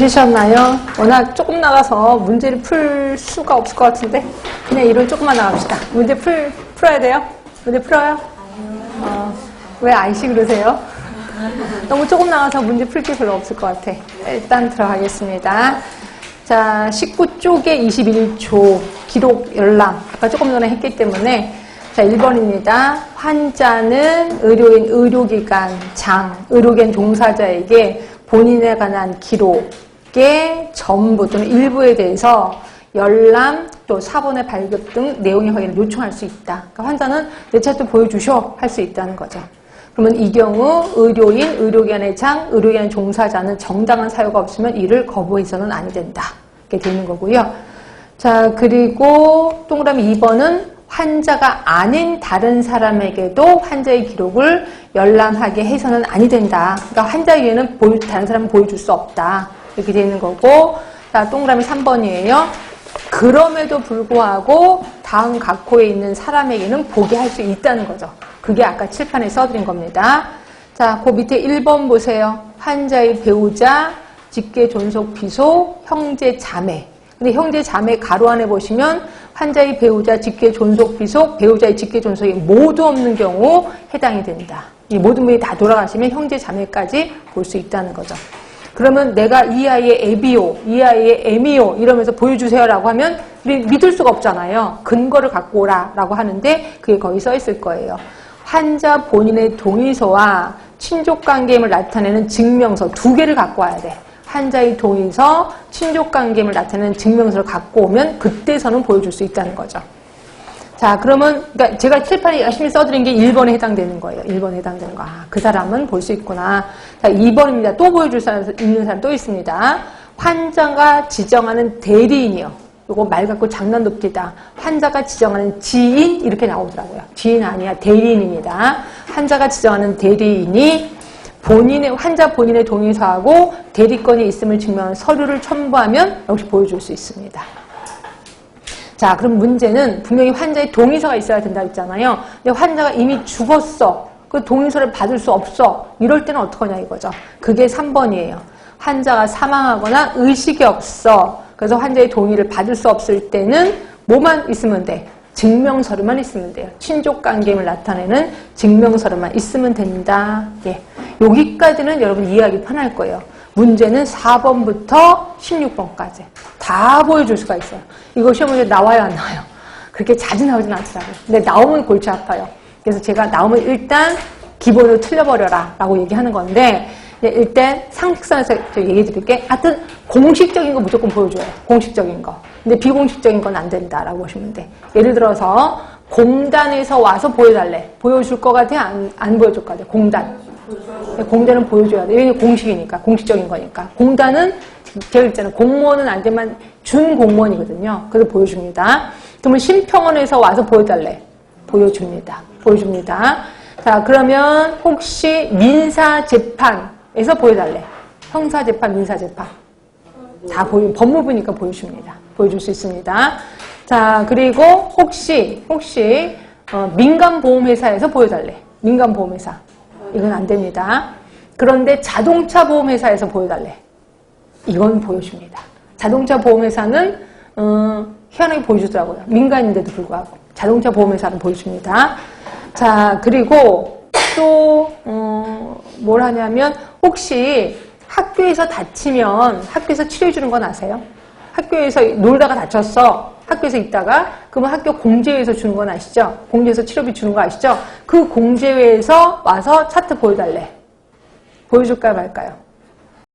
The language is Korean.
되셨나요? 워낙 조금 나가서 문제를 풀 수가 없을 것 같은데 그냥 이론 조금만 나갑시다. 문제 풀, 풀어야 돼요? 문제 풀어요? 어, 왜 아이씨 그러세요? 너무 조금 나가서 문제 풀 게 별로 없을 것 같아. 일단 들어가겠습니다. 자, 19쪽에 21조 기록 열람. 아까 조금 전에 했기 때문에 자, 1번입니다. 환자는 의료인, 의료기관, 장, 의료기관 종사자에게 본인에 관한 기록 의 전부 또는 일부에 대해서 열람 또 사본의 발급 등 내용의 확인을 요청할 수 있다. 그러니까 환자는 내 차트 보여주셔 할 수 있다는 거죠. 그러면 이 경우 의료인, 의료기관의 장, 의료기관 종사자는 정당한 사유가 없으면 이를 거부해서는 아니 된다. 이렇게 되는 거고요. 자, 그리고 동그라미 2번은 환자가 아닌 다른 사람에게도 환자의 기록을 열람하게 해서는 아니 된다. 그러니까 환자 보여, 다른 사람은 보여줄 수 없다. 이렇게 되는 거고, 자, 동그라미 3번이에요. 그럼에도 불구하고 다음 각호에 있는 사람에게는 보게 할 수 있다는 거죠. 그게 아까 칠판에 써드린 겁니다. 자, 그 밑에 1번 보세요. 환자의 배우자, 직계 존속 비속, 형제 자매. 근데 형제 자매 가로 안에 보시면 환자의 배우자, 직계 존속 비속, 배우자의 직계 존속이 모두 없는 경우 해당이 된다. 이 모든 분이 다 돌아가시면 형제 자매까지 볼 수 있다는 거죠. 그러면 내가 이 아이의 애비요, 이 아이의 애미요 이러면서 보여주세요라고 하면 믿을 수가 없잖아요. 근거를 갖고 오라라고 하는데 그게 거기 써 있을 거예요. 환자 본인의 동의서와 친족 관계임을 나타내는 증명서 두 개를 갖고 와야 돼. 환자의 동의서, 친족 관계임을 나타내는 증명서를 갖고 오면 그때서는 보여줄 수 있다는 거죠. 자, 그러면 그러니까 제가 칠판에 열심히 써드린 게 1번에 해당되는 거예요. 1번에 해당되는 거. 아, 그 사람은 볼 수 있구나. 자, 2번입니다. 또 보여줄 사람 있는 사람 또 있습니다. 환자가 지정하는 대리인이요. 이거 말 갖고 장난 돕기다. 환자가 지정하는 지인 이렇게 나오더라고요. 지인 아니야 대리인입니다. 환자가 지정하는 대리인이 본인의 환자 본인의 동의서하고 대리권이 있음을 증명하는 서류를 첨부하면 역시 보여줄 수 있습니다. 자, 그럼 문제는 분명히 환자의 동의서가 있어야 된다 했잖아요. 근데 환자가 이미 죽었어. 그 동의서를 받을 수 없어. 이럴 때는 어떡하냐 이거죠. 그게 3번이에요. 환자가 사망하거나 의식이 없어. 그래서 환자의 동의를 받을 수 없을 때는 뭐만 있으면 돼? 증명서류만 있으면 돼요. 친족 관계임을 나타내는 증명서류만 있으면 된다. 예. 여기까지는 여러분 이해하기 편할 거예요. 문제는 4번부터 16번까지 다 보여줄 수가 있어요. 이거 시험 문제 나와요, 안 나와요? 그렇게 자주 나오진 않더라고요. 근데 나오면 골치 아파요. 그래서 제가 나오면 일단 기본으로 틀려버려라 라고 얘기하는 건데 일단 상식선에서 얘기해 드릴게 하여튼 공식적인 거 무조건 보여줘요. 공식적인 거. 근데 비공식적인 건 안 된다라고 보시면 돼. 예를 들어서 공단에서 와서 보여달래. 보여줄 것 같아? 안, 안 보여줄 것 같아? 공단. 공단은 보여줘야 돼. 왜냐면 공식이니까. 공식적인 거니까. 공단은 제가 있잖아요. 공무원은 안 되면 준 공무원이거든요. 그래서 보여줍니다. 그러면 심평원에서 와서 보여달래. 보여줍니다. 보여줍니다. 자, 그러면 혹시 민사재판에서 보여달래. 형사재판, 민사재판. 다 보여, 법무부니까 보여줍니다. 보여줄 수 있습니다. 자, 그리고 혹시, 혹시, 어, 민간보험회사에서 보여달래. 민간보험회사. 이건 안 됩니다. 그런데 자동차 보험회사에서 보여달래. 이건 보여줍니다. 자동차 보험회사는, 어, 희한하게 보여주더라고요. 민간인데도 불구하고. 자동차 보험회사는 보여줍니다. 자, 그리고 또, 어, 뭘 하냐면, 혹시 학교에서 다치면 학교에서 치료해주는 건 아세요? 학교에서 놀다가 다쳤어. 학교에서 있다가 그러면 학교 공제회에서 주는 건 아시죠? 공제에서 치료비 주는 거 아시죠? 그 공제회에서 와서 차트 보여달래. 보여줄까요 말까요?